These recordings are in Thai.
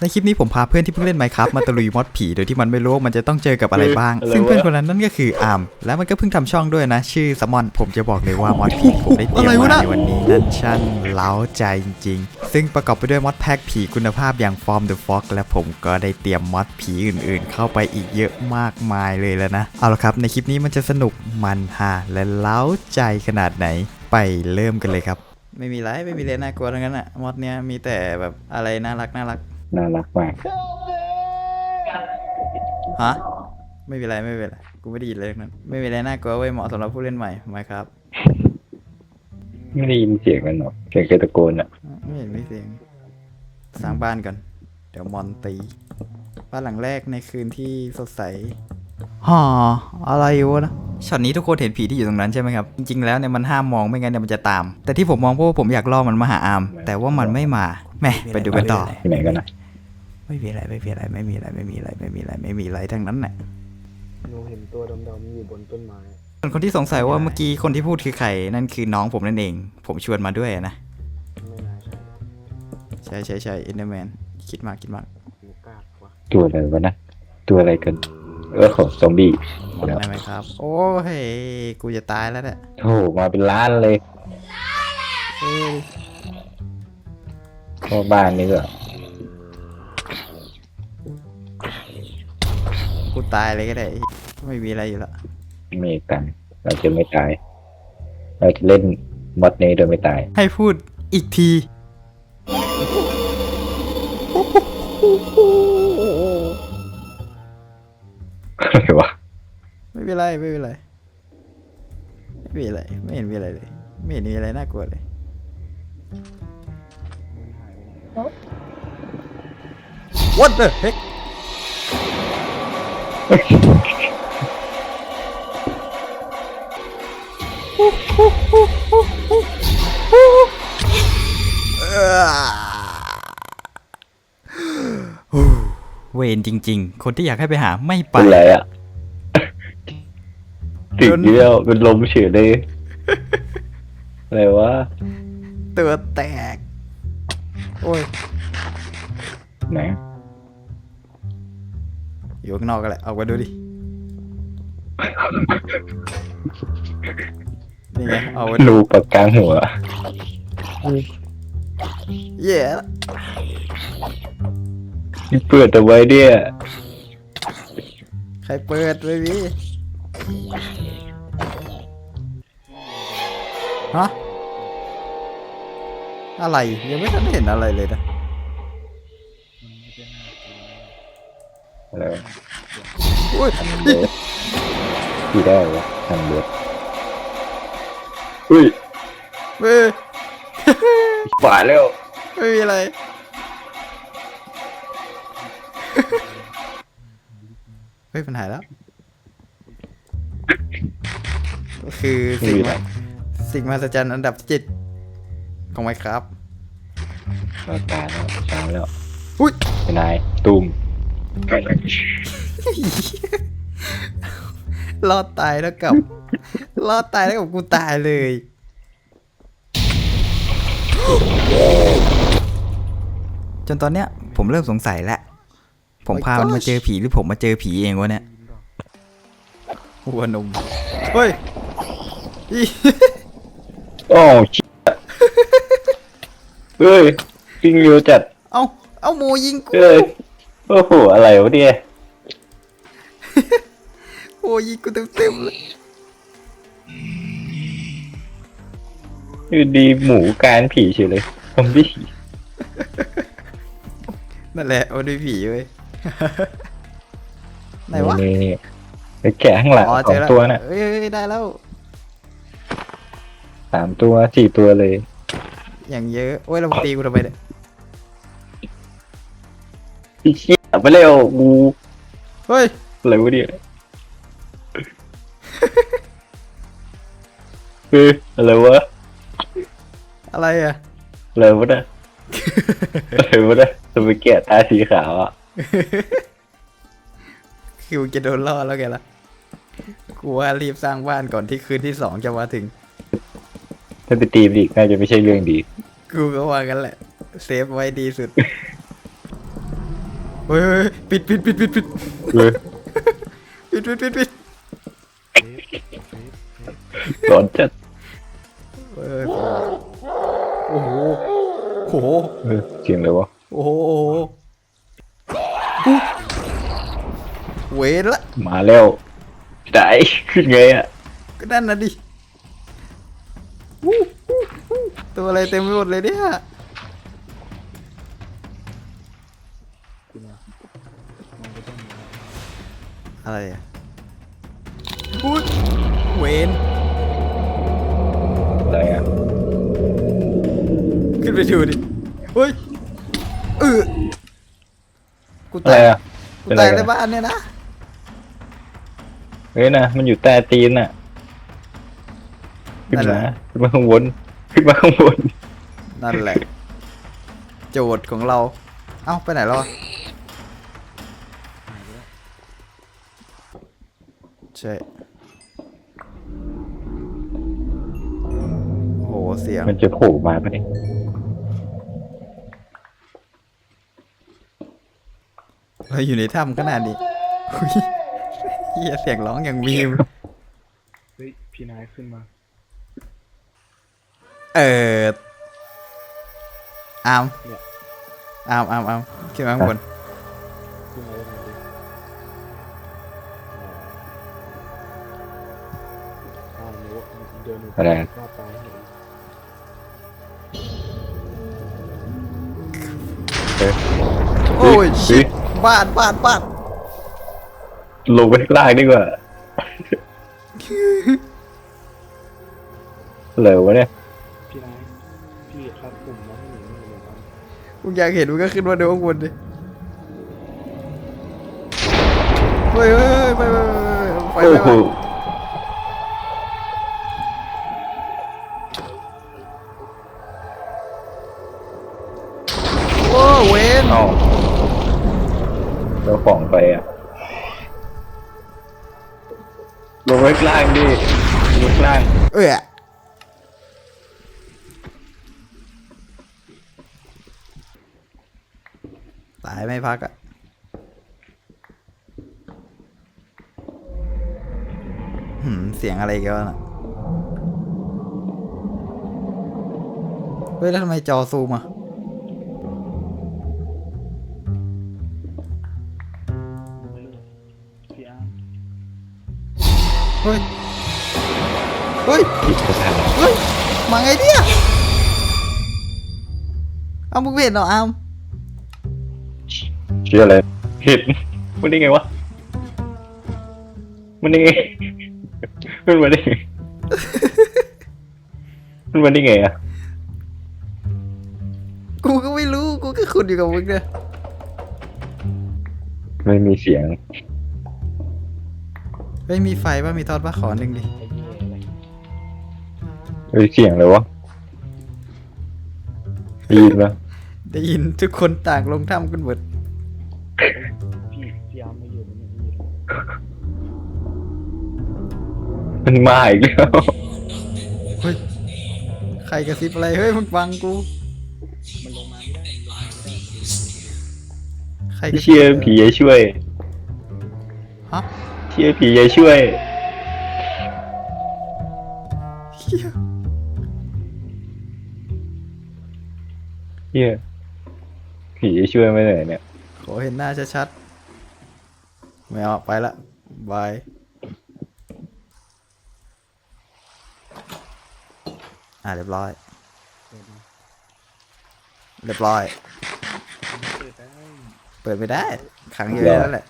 ในคลิปนี้ผมพาเพื่อนที่เพิ่งเล่นไมครับมาตะลุยมอดผี โดยที่มันไม่รู้ว่ามันจะต้องเจอกับอะไรบ้างอะไรวะซึ่งเพื่อนคนนั้นนั่นก็คืออาร์มและมันก็เพิ่งทำช่องด้วยนะ ชื่อสมอนผมจะบอกเลยว่ามอดผีผมได้เตรียมมาในวันนี้นั่นช่างเล้าใจจริงๆ ซึ่งประกอบไปด้วยมอดแพ็กผีคุณภาพอย่างฟอร์มเดอะฟ็อกและผมก็ได้เตรียมมอดผีอื่นๆ เข้าไปอีกเยอะมากมายเลยแล้วนะเอาละครับในคลิปนี้มันจะสนุกมันฮาและเล้าใจขนาดไหน ไปเริ่มกันเลยครับ ไม่มีไรไม่มีเลยน่ากลัวทั้งนั้นอะมอดเนี้ยมีแต่แบบอะไรน่ารักน่ารักน่ารักมากฮะไม่เป็นไรไม่เป็นไรกูไม่ได้ยินเลยทั้งนั้นไม่มีอะไรน่ากลัวเว้ยเหมาะสำหรับผู้เล่นใหม่ไหมครับ ไม่ได้ยินเสียงกันหรอกเสียงแค่ตะโกนอะไม่เห็นไม่เสียงสร้างบ้านก่อนเดี๋ยวมอนตีบ้านหลังแรกในคืนที่สดใสฮ่ออะไรวะนะ ช็อตนี้ทุกคนเห็นผีที่อยู่ตรงนั้นใช่ไหมครับจริงๆแล้วเนี่ยมันห้ามมองไม่งั้นเนี่ยมันจะตาม แต่ที่ผมมองเพราะว่าผมอยากล่อมันมาหาอาม แต่ว่ามันไม่มาแหม่ไปดูกันต่อที่ไหนกันนะไม่มีอะไรไม่มีอะไรไม่มีอะไรไม่มีอะไรไม่มีอะไรไม่มีอะไรทั้งนั้นแหละหนูเห็นตัวดำๆอยู่บนต้นไม้ส่วนคนที่สงสัยว่าเมื่อกี้คนที่พูดคือใครนั่นคือน้องผมนั่นเอง ผมชวนมาด้วยนะไม่น่าใช่ใช่ใช่ใช่อินเดอร์แมนคิดมากคิดมากหนูกล้าวะตัวอะไรวะนะตัวอะไรกันเออของซอมบี้ มองได้ไหมครับ โอ้เฮ้ยกูจะตายแล้วเนี่ยโอ้โหมาเป็นล้านเลยเฮ้ยเข้าบ้านนี่ก็กูตายเลยก็ได้ไม่มีอะไรอยู่และไม่กัน เราจะไม่ตาย เราจะเล่นมอดนี้โดยไม่ตาย ให้พูดอีกทีอะไรวะไม่ เป็นไรไม่เป็นไรไม่มีอะไรไม่เห็นมีอะไรเลย ไม่เห็นมีอะไรน่ากลัวเลย What the heck เวนจริง ๆ คนที่อยากให้ไปหาไม่ไป เป็นไรอะ ติดเดียวเป็นลมเฉยเลยอะไรวะตัวแตก โอ้ยไหนอยู่ข้างนอกกันแหละเอาไปดูดิ นี่ไง เอาไปรูปากกลางหัว เย่ที่เปิดเอาไว้เนี่ย ใครเปิดไม่มี ฮะ อะไร ยังไม่ทันเห็นอะไรเลยนะอะไรวะอุ้ยที่ได้วะทางเดือดอุ้ยเฮ้ยฝ่าแล้วไม่มีอะไรเฮ้ยมันหายแล้ว คือสิ่งมาสิ่งมหัศจรรย์อันดับเจ็ดของไมครับเราตายแล้วช้างแล้วอุ้ยเป็นนายตูมรอดตายแล้วกับ รอดตายแล้วกับกูตายเลยจนตอนเนี้ยผมเริ่มสงสัยแล้ว ผมพามันมาเจอผีหรือผมมาเจอผีเองวะเนี่ยหัวนมเฮ้ยอี โอ้ชิบเฮ้ยปิ้งเร็วจัดเอาเอาโมยิงกูเฮ้ยโอ้โหอะไรวะเนี่ยโมยิงกูเต็มๆเลยอยู่ดีหมูการผีเฉยเลยซอมบี้นั่นแหละมันเป็นผีเว้ยไหนวะนี่นี่ไปแกะข้างหลังอ๋อสเจอองแล้วตัวน่ะเอ้ยเอ้ยได้แล้ว สามตัวสี่ตัวเลย อย่างเยอะโอ้ยเราตีกูทำไมเนี่ยพี่เชี่ยไปเร็วกูเฮ้ยอะไรวะเนี่ยเฮ้ยอะไรวะอะไรอะอะไรวะเนี่ยอะไรวะเนี่ยจะไปแกะตาสีขาวอะคิวจะโดนล่อแล้วแกล่ะกูว่ารีบสร้างบ้านก่อนที่คืนที่สองจะมาถึง ถ้าไปตีมอีกน่าจะไม่ใช่เรื่องดีกูก็ว่ากันแหละ เซฟไว้ดีสุดเฮ้ยเฮ้ยปิดปิดปิดปิดปิดเออปิดปิดปิดปิดร้อนจัดเฮ้ยโอ้โหโอ้โหเออเสียงเลยวะโอ้โหโอ้โหอุ๊ยเวรละมาแล้วได้ขึ้นไงอะก็นั่นนะดิอู้หูหู ตัวอะไรเต็มไปหมดเลยเนี่ยคุณอะมันก็ต้องมาอะไรอะอุ๊ยเวนอะไรอะขึ้นไปดูดิเฮ้ยเออกูอะไรตายอะกูเป็นอะตายไรในกันบ้านเนี่ยนะเฮ้ยนะมันอยู่ใต้ตีนอะ ขึ้นนั่นแหมาละ ขึ้นมาข้างบนขึ้นมาข้างบนนั่นแหละ โจทย์ของเรา เอ้า ไปไหนแล้วอะหายไปแล้วใช่โอ้โห เสียง มันจะโผล่มาปะเนี่ยเราอยู่ในถ้ำขนาดนี้อุ๊ยเฮียเสียงร้องอย่างมีมเฮ้ยพี่นายขึ้นมา เอออามเนี่ย อามอามอามขึ้นมาข้างบนขึ้นมาได้ไงดิอ่าหนูเดินหนูอะไร รอบตายให้เออ โอ้ยเฮ้ชิยดบ้านบ้านบ้านลงไปข้างล่างดีกว่าเหลววะเนี่ย มึงอยากเห็นมึงก็ขึ้นมาดูข้างบนดิเฮ้ยเฮ้ยเฮ้ยไปไปไปไปไปโอ้ไปโหโอ้เวนเอาเราของไปอะลงไว้ข้างล่างดิลงข้างล่าง เอ้ย ตายไม่พักอะเสียงอะไรกันน่ะ เฮ้ย แล้วทำไมจอซูมอะพี่อ้าเฮ้ย เฮ้ย เฮ้ย มาไงเนี่ย เอามึงเห็นเหรออาม ชื่ออะไรเห็นมันได้ไงวะมันได้ไงมันมาได้ไงมันมาได้ไงอะกูก็ไม่รู้ กูก็ขุดอยู่กับมึงเนี่ยไม่มีเสียง ไม่มีไฟป่ะมีทอดป่ะขอหนึ่งดิไอ้เหี้ยอะไรเฮ้ยเสียงเลยวะได้ยินปะได้ยินทุกคนต่างลงถ้ำกันหมด มันมาอีกแล้วเฮ้ยใครกระซิบอะไรเฮ้ยมึงฟังกูมันลงมาไม่ได้มันลงมาไม่ได้ใครกระซิบเชื่อผีจะช่วยฮะเชื่อผีจะช่วย เหี้ยเชื่อผีจะช่วยไม่ได้เนี่ยขอเห็นหน้าชัดๆไม่เอาไปละบาย อ่าเรียบร้อยเปิดมาเรียบร้อยเปิดได้เปิดไม่ได้ ขังอยู่ในนั้นแหละ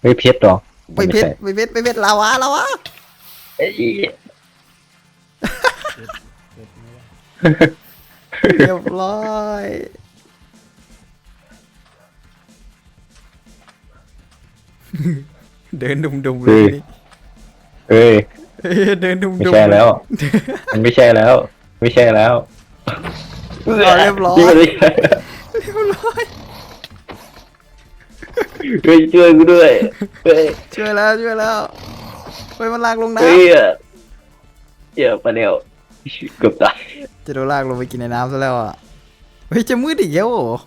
เฮ้ยเพชรเหรอไปเพชรไปเพชรไปเพชรลาวาลาวาเอ้ยเปิดไม่ได้เรียบร้อยเดินดุมๆเลยนี่เฮ้ย เฮ้ยเดินดุมๆไม่ใช่แล้ว มันไม่ใช่แล้ว ไม่ใช่แล้วเอาเรียบร้อยนี่มันไม่ใช่เรียบร้อยเฮ้ยช่วยกูด้วยเฮ้ยช่วยแล้วช่วยแล้วไปมันลากลงน้เฮ้ยอย่าไปเร็วเกือบตายจะโดนลากลงไปกินในน้ำซะแล้วอะเฮ้ยจะมืดอีกแล้วเหรอ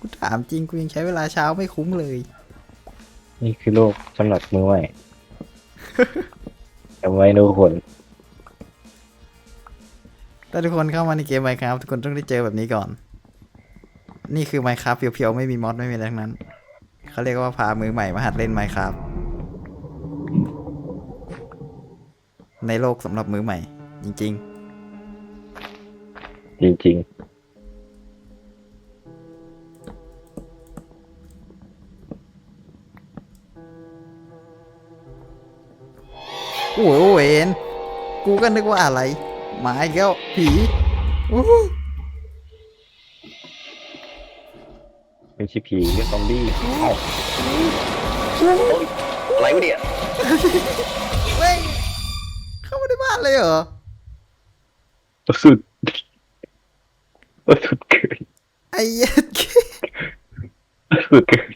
กูถามจริงกูยังใช้เวลาเช้าไม่คุ้มเลย นี่คือโลกสำหรับมือใหม่ จำไว้นะทุกคนถ้าทุกคนเข้ามาในเกม Minecraft ทุกคนต้องได้เจอแบบนี้ก่อน นี่คือ Minecraft เพียวๆ ไม่มีมอดไม่มีอะไรทั้งนั้น เขาเรียกว่าพามือใหม่มาหัดเล่น Minecraft ในโลกสำหรับมือใหม่ จริงจริง ๆ โอ้โหเวนกูก็นึกว่าอะไรหมาอีกแล้วผีโอ้โหๆเป็นชิผีเรื่องซอมบี้เอ้าอะไรวะเนี่ยเว้ยเข้ามาในบ้านเลยเหรอสุดสุดเกินไอ้เหี้ย็ดสุดเกิน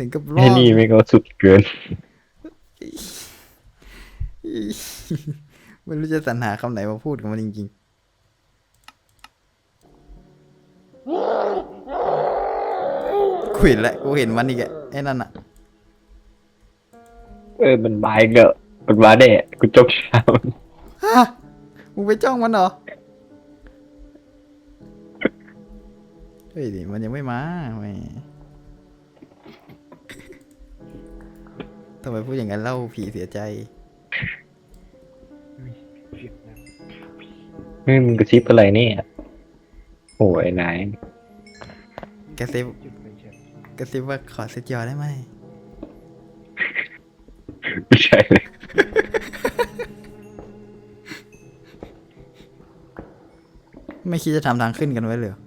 ถึงกับรอไอ้ดนี่ไม่ก็สุดเกิน ไม่รู้จะสรรหาคำไหนมาพูดกับมันจริงๆกูเห็นแล้วกูเห็นมันอีกอะไอ้นั่นอะเออมันบายเกอะมันมาแน่กูจบเช้าฮะมึงไปจ้องมันเหรอ เฮ้ยดิมันยังไม่มาแหม ทำไมพูดอย่างนั้นเล่าผีเสียใจเสียงดังเฮ้ยมึงกระซิบอะไรเนี่ยโอ้ยนายกระซิบหยุดไปเฉยกระซิบว่าขอเซ็ตยอได้ไหม ไม่ใช่เลยไม่คิดจะทำทางขึ้นกันไว้เลยเหรอ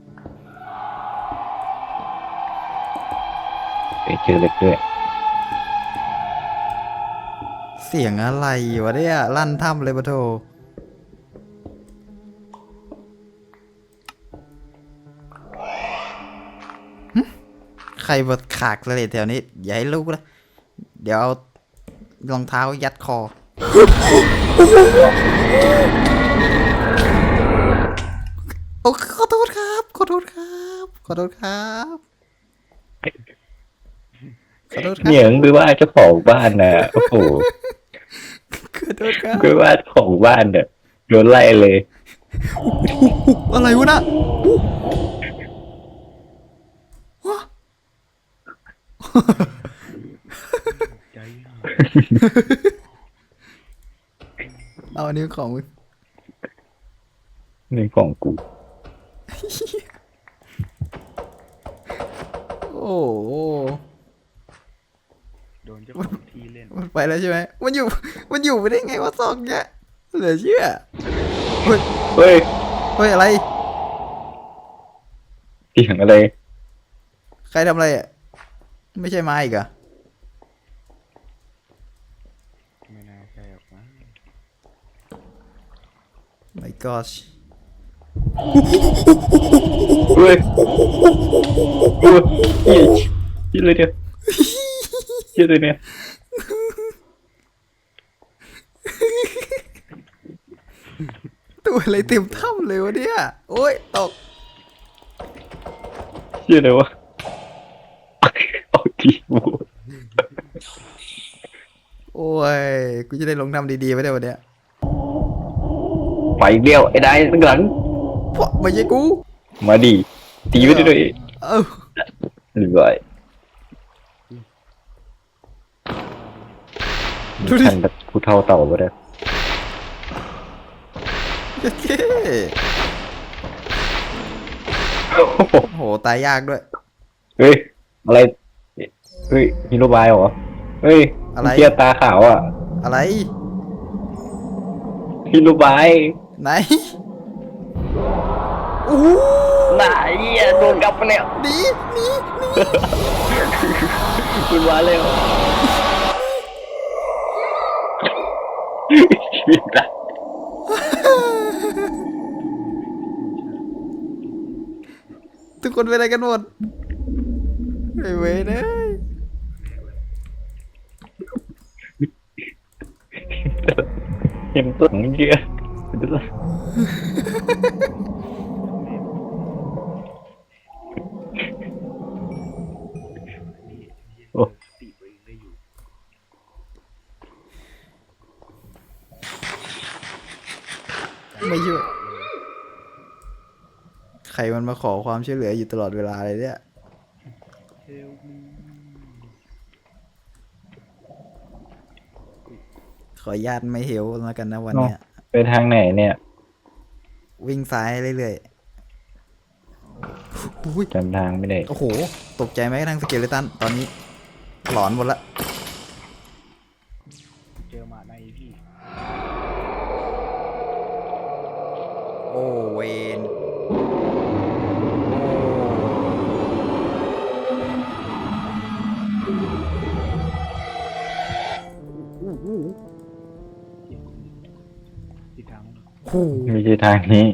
ไปเจอเล็กด้วย สียงอะไรวะเนี่ยลั่นถ้ำเลยปะโทใครมาขากเลดแถวนี้ อย่าให้รู้นะเดี๋ยวเอารองเท้ายัดคอ โอ้ขอโทษครับ ขอโทษครับ ขอโทษครับขอโทษครับเหนียงไปว่าเจ้าของบ้านนะโอ้โห ขอโทษครับไปว่าเจ้าของบ้านเนี่ยโดนไล่เลย อะไรวะน่ะว้าใจหายเอาอันนี้ของมึงในของกู โอ้โหโดนเจ้าของที่เล่น มันไปแล้วใช่ไหมมันอยู่ มันอยู่ไปได้ไงวะซอกเนี่ยเหลือเชื่อ เฮ้ย เฮ้ย เฮ้ยอะไรเสียงอะไร ใครทำอะไรอะ ไม่ใช่ไม้อีกเหรอะไม่น่าใช่หรอกมั้ง my gosh เฮ้ยโอ้ยเหี้ยเหี้ยเลยเนี่ยเหี้ยเลยเนี่ย ตัวอะไรเต็มถ้ำเลยวะเนี่ย โอ้ยตกเหี้ยอะไรวะ เอาทีบูโอ้ย กูจะได้ลงทำดีๆไว้ได้วันเนี้ยไปเดียวไอ้นายตั้งหลัง พวกไม่ใช่กู มาดีตีไปด้วยเอ้าเรียบร้อยดูดิ ท่านแบบผู้เท่าเต่าไปแล้วโอ เคโอ้โห ตายยากด้วย เฮ้ย อะไร เฮ้ยฮีโร่บายเหรอ เฮ้ยอะไรเทียตาขาวอะอะไร ฮีโร่บายไหนโอ้โหไหนอะโดนกลับมาแล้วหนีหนีหนีคุณมาเร็ว ทุกคนเป็นอะไรกันหมดไอ้เว้ยนะเต็มตัวของเยอะ ใครมันมาขอความช่วยเหลืออยู่ตลอดเวลาเลยเนี่ยเฮลมีขออนุญาตไม่เฮลแล้วกันนะวันเนี้ย ไปทางไหนเนี่ย วิ่งซ้ายเรื่อยๆอุ้ยจำทางไม่ได้ โอ้โห ตกใจไหมกระทั่งสเกเลตัน ตอนนี้ หลอนหมดละ โอ้ติดทางโหไม่ใช่ทางนี้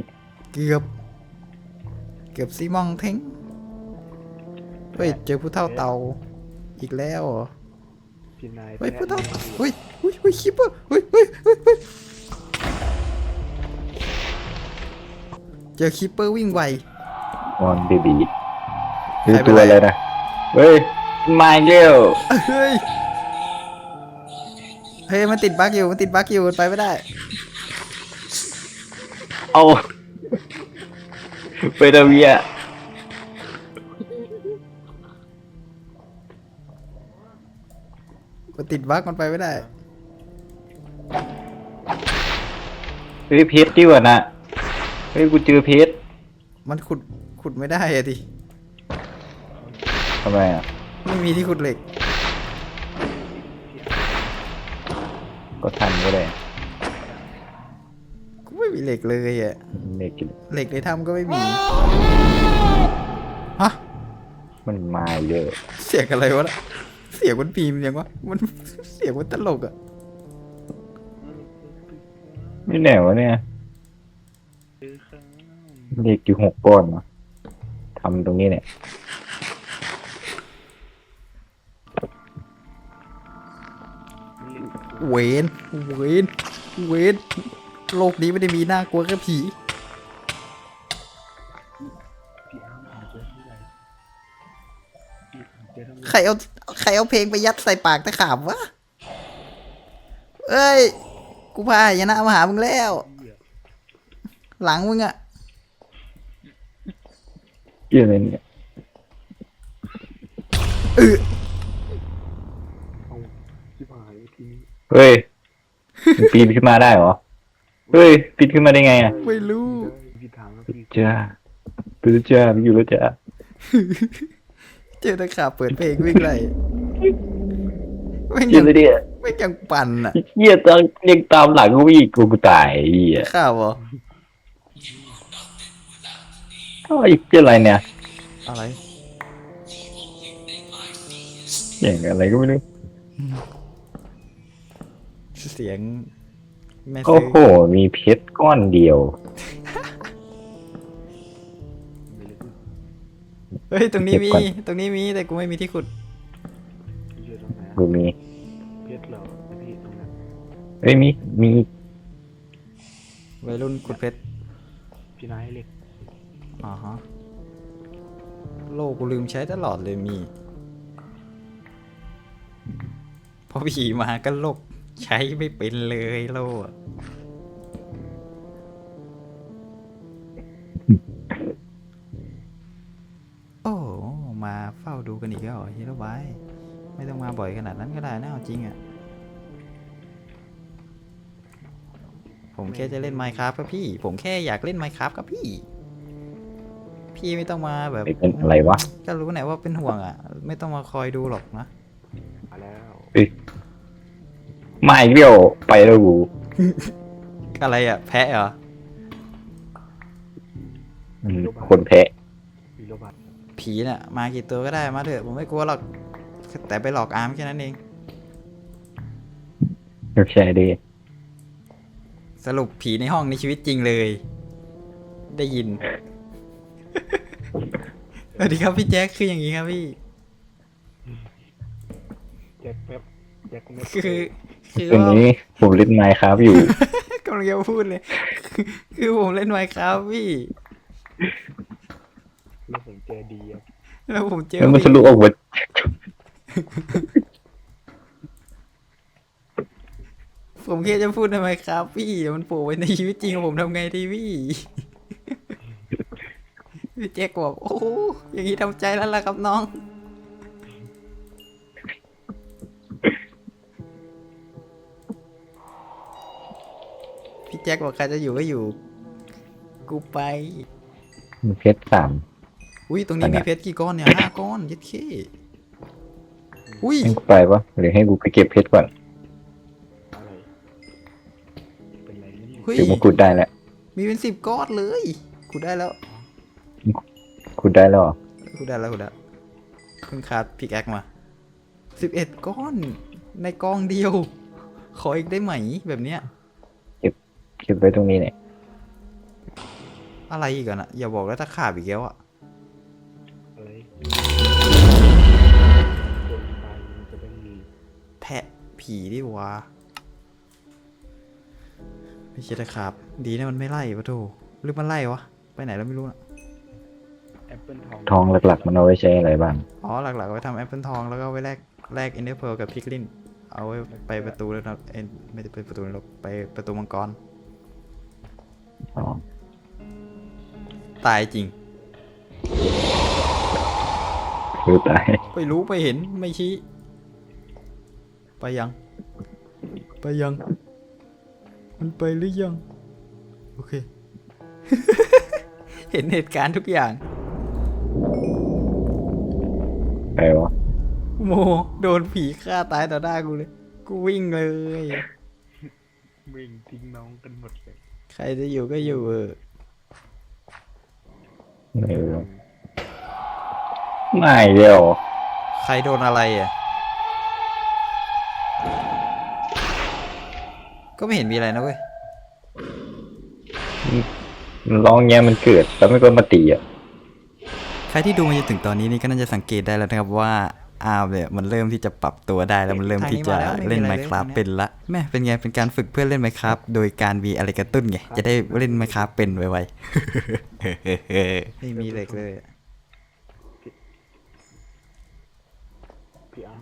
เกือบ เกือบซีมองเท้งเฮ้ยเจอผู้เท่าเตาอีกแล้วเหรอพี่นายเฮ้ยผู้เท่าเฮ้ยเฮ้ยเฮ้ยคิปเปอร์เฮ้ยเฮ้ยเฮ้ยเฮ้ยเจอคิปเปอร์วิ่งไววอนเบบีใคคือรเป็นตัวไรอะไรนะ เฮ้ยมาอีกแล้วเฮ้ย เฮ้ยมันติดบั๊กอยู่มันติดบั๊กอยู่มันไปไม่ได้ เอาไปดาเวียมันติดบั๊กมันไปไม่ได้เฮ้ยเพชรดีกว่านะเฮ้ยกูเจอเพชรมันขุดขุดไม่ได้อะดิทำไมอะไม่มีที่ขุดเหล็ก ก็ทันก็ได้กูไม่มีเหล็กเลยอะเด็กกินเหล็กในถ้ำก็ไม่มี ฮะ มันมาเยอะ เสียงอะไรวะน่ะเสียงมันปีมยังวะ มันเสียงมันตลกอะไม่แน่วะเนี่ยเจอข้างเด็กอยู่หกก้อนเนาะทำตรงนี้เนี่ย เวนเวนเวนโลกนี้ไม่ได้มีน่ากลัวแค่ผีพี่อ้ามหาเจอที่ไหนพี่หาเจอทั้งหมดใครเอาใครเอาเพลงไปยัดใส่ปากตะขาบวะเอ้ย กูพาหายนะมาหามึงแล้วเหี้ยหลังมึงอะเกี่ยอะไรเนี่ยเออ เอาที่หายทีนี้ เฮ้ยมันปีนขึ้นมาได้เหรอ เฮ้ยปีนขึ้นมาได้ไงอะไม่รู้ พี่ทางแล้วพี่จ้าปืนจ้าอยู่แล้วจ้าเจอตะขาบเปิดเพลงวิ่งไล่แม่งเกี่ยัยงอะไรเนี่ยแม่งยังปั่นอะเหี้ยตามเรียกตามหลังกูอีกกูกูตายไอ้เหี้ยข้าวเหรอเอ้าไอ้เกี่ยอะไรเนี่ยอะไรเสียงอะไรก็ไม่รู้ เสียงแม่โอ้ซื้อโห มีเพชรก้อนเดียวไม่เลยพี่เฮ้ยตรงนี้มี เก็บก่อน ตรงนี้มีแต่กูไม่มีที่ขุดพี่เจอตรงไหนอะกูมีเพชรเหรอพี่ตรงนั้นเฮ้ยมี มีวัยรุ่นขุดเพชร พี่นายให้เล็กอ๋อฮะโลกูลืมใช้ตลอดเลยมี พอผีมาก็ลก ใช้ไม่เป็นเลยโลอะโอ้มาเฝ้าดูกันอีกแล้วเหรอฮีโร่บายไม่ต้องมาบ่อยขนาดนั้นก็ได้นะเอาจริงอะผมแค่จะเล่น Minecraft ครับพี่ ผมแค่อยากเล่น Minecraft ครับพี่ พี่ไม่ต้องมาแบบไอ้เป็นอะไรวะ ก็รู้ไหนว่าเป็นห่วงอะ ไม่ต้องมาคอยดูหรอกนะ มาแล้ว มาอีกเดียวไปแล้วกูอะไรอะ แพะเหรอ อืมคนแพ้มีโรบัตผีน่ะ มากี่ตัวก็ได้มาเถอะผมไม่กลัวหรอก แต่ไปหลอกอาร์มแค่นั้นเองไม่ใช่ดิสรุปผีในห้องในชีวิตจริงเลย ได้ยิน สวัสดีครับพี่แจ็คคืออย่างนี้ครับพี่ แจ็คแป๊บแจ็คแป๊บคือ คือตรงว่านี้ผมเล่นไมค์ครับอยู่ กำลังจะพูดเลยคือคือผมเล่นไมค์ครับพี่ แล้วผมเจอดีครับแล้วผมเจอแล้วมันพี่ทะลุออกมาผมแค่จะพูดทำไมครับพี่มันโผล่ไปในชีวิตจริงผมทำไงดีพี่ พี่แจ็คบอกโอ้โหอย่างนี้ทำใจแล้วล่ะครับน้อง จ็คบอกใครจะอยู่ก็อยู่ กูไปเพชรสาม อุ้ยตรงนี้มีเพชรกี่ก้อนเนี่ยห้าก้อนยัดเข้อุ้ยให้กูไปปะหรือให้กูไปเก็บเพชรก่อนอะไรเป็นไรนี่เฮ้ยถึงมาขุดได้แล้วมีเป็นสิบก้อนเลยกูได้แล้วขุดได้แล้วเหรอกูได้แล้วกูได้แล้วเพิ่งคาดพิกแอคมาสิบเอ็ดก้อนในกองเดียว ขออีกได้ไหมแบบเนี้ยเก็บไว้ตรงนี้เนี่ยอะไรอีกอะนะอย่าบอกแล้วถ้าขาดอีกแล้วอะอะไรคนตายมันจะได้มีแพะผีดิวะไม่ใช่ตะขาบ ดีนะมันไม่ไล่ปะโถหรือมันไล่วะ ไปไหนแล้วไม่รู้นะแอปเปิลทองทองหลักๆ มันเอาไว้ใช้อะไรบ้าง อ๋อหลักๆเอาไว้ทำแอปเปิลทองแล้วก็เอาไว้แลกแลกอินเดอร์เพลกับพิกลิน เอาไว้ไปประตูแล้วนะเอ็นไม่ได้ไปประตูนรกไปประตูมังกรอ๋อ ตายจริงคือตายไม่รู้ไม่เห็นไม่ชี้ ไปยัง ไปยัง มันไปหรือยัง โอเค เห็นเหตุการณ์ทุกอย่าง ใครวะโม โดนผีฆ่าตายต่อหน้ากูเลย กูวิ่งเลย วิ่งทิ้งน้องกันหมดเลย ใครจะอยู่ก็อยู่เออไม่รู้ไม่เดียวใครโดนอะไรอะ ก็ไม่เห็นมีอะไรนะเว้ยร้องเงี้ยมันเกิด แล้วไม่ก็มาตีอะ ใครที่ดูมาจนถึงตอนนี้นี่ก็น่าจะสังเกตได้แล้วนะครับว่า อาร์มเนี่ยมันเริ่มที่จะปรับตัวได้แล้วมันเริ่มที่จะเล่นไมค์ครับเป็นละแม่เป็นไงเป็นการฝึกเพื่อเล่นไมค์ครับโดยการมีอะไรกระตุ้นไงจะได้เล่นไมค์ครับเป็นไวๆไม่มีเหล็กเลยพี่อัง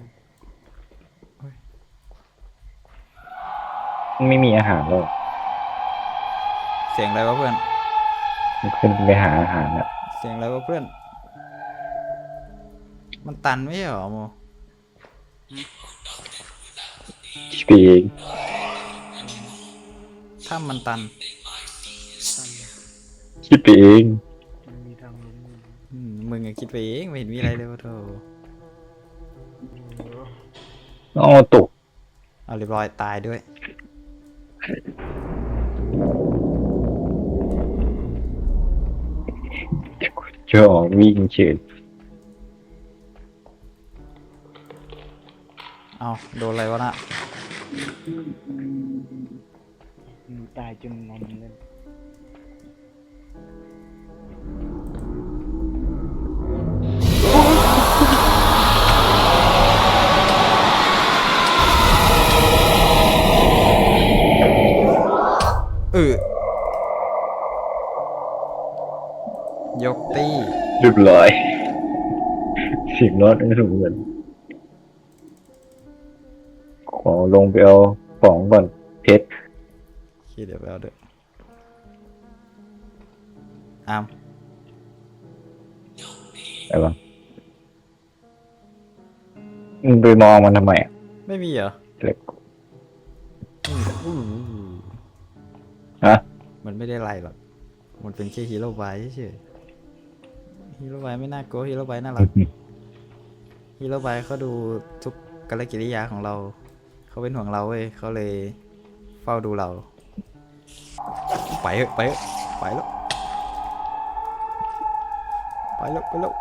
ไม่มีอาหารหรอกเสียงอะไรวะเพื่อนมันขึ้นไปหาอาหารอะเสียงอะไรวะเพื่อน มันตันไม่ใช่เหรอโมคิดไปเองถ้ามันตันสั้นคิดไปเองมันมีทางลงมืออืมมึงอะคิดไปเองไม่เห็นมีอะไรเลยวะโธ่อ๋อตกเอาเรียบร้อยตายด้วยจะออกวิ่งเฉย เอาโดนอะไรวะน่ะหนูตายจนงอมเลยเออยกตี้เรียบร้อยเสียงรถไม่ถูกเหมือน ลงไปเอาของก่อนเพชรคิดเดี๋ยวไปเอาด้วยอามอะไรบ้างมึงไปมองมันทำไมอะไม่มีเหรอเล็ก อู้ฮะ มันไม่ได้ไล่หรอก มันเป็นแค่ฮีโร่ไบท์เฉยฮีโร่ไบท์ไม่น่ากลัวฮีโร่ไบท์น่ารัก ฮีโร่ไบท์เขาดูทุกกลกิริยาของเรา เขาเป็นห่วงเราเว้ยเขาเลยเฝ้าดูเรา ไปเถอะไปเถอะไปแล้ว ไปแล้วไปแล้ว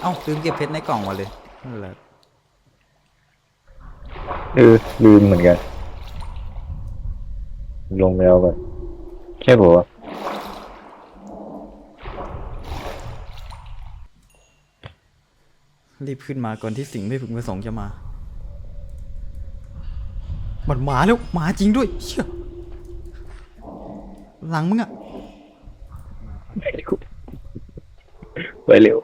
เอ้าลืมเก็บเพชรในกล่องมาเลยนั่นแหละเออลืมเหมือนกัน ลงไปเอาก่อนแค่บอกว่า รีบขึ้นมาก่อนที่สิ่งไม่พึงประสงค์จะมา มันมาแล้วมาจริงด้วยเชี่ยหลังมึงอะไปเร็วไปเร็ว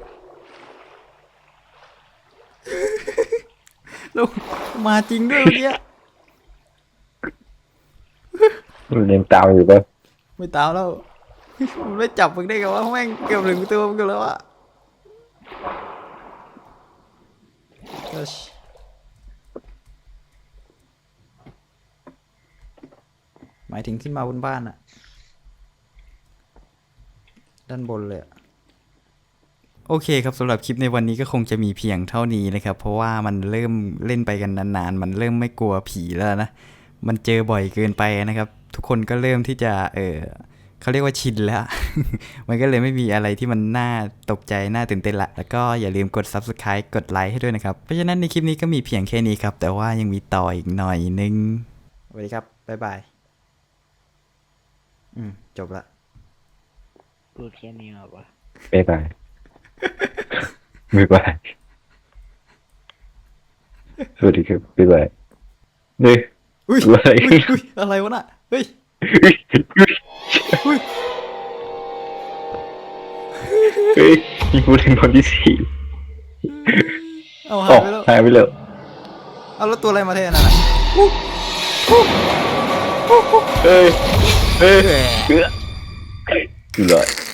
แล้วมาจริงด้วยเมื่อกี้มันยังตามอยู่ปะไม่ตามแล้ว มันไม่จับมึงได้ไงวะแม่งเกือบถึงตัวมึงกันแล้วอะ ก็ชหมายถึงขึ้นมาบนบ้านอะด้านบนเลยอะโอเคครับสำหรับคลิปในวันนี้ก็คงจะมีเพียงเท่านี้นะครับ เพราะว่ามันเริ่มเล่นไปกันนานๆ มันเริ่มไม่กลัวผีแล้วนะ มันเจอบ่อยเกินไปนะครับ ทุกคนก็เริ่มที่จะเออ เขาเรียกว่าชินแล้ว มันก็เลยไม่มีอะไรที่มันน่าตกใจ น่าตื่นเต้นละ แล้วก็อย่าลืมกด subscribe กดไลค์ให้ด้วยนะครับ เพราะฉะนั้นในคลิปนี้ก็มีเพียงแค่นี้ครับ แต่ว่ายังมีต่ออีกหน่อยนึงสวัสดีครับ บ๊ายบาย อืม จบละพูดแค่นี้เหรอวะบ๊ายบาย บ๊ายบาย สวัสดีครับ บ๊ายบายเนี่ยอุ้ยอะไรอุ้ยอุ้ยอะไรวะน่ะเฮ้ย เฮ้ยมีผู้เล่นคนที่สี่เอาหาอ๋อยไปแล้ว หายไปแล้วเอาแล้วตัวอะไรมาแทนอะน่ะเฮ้ย เฮ้ยเอื้อคือเลยเลย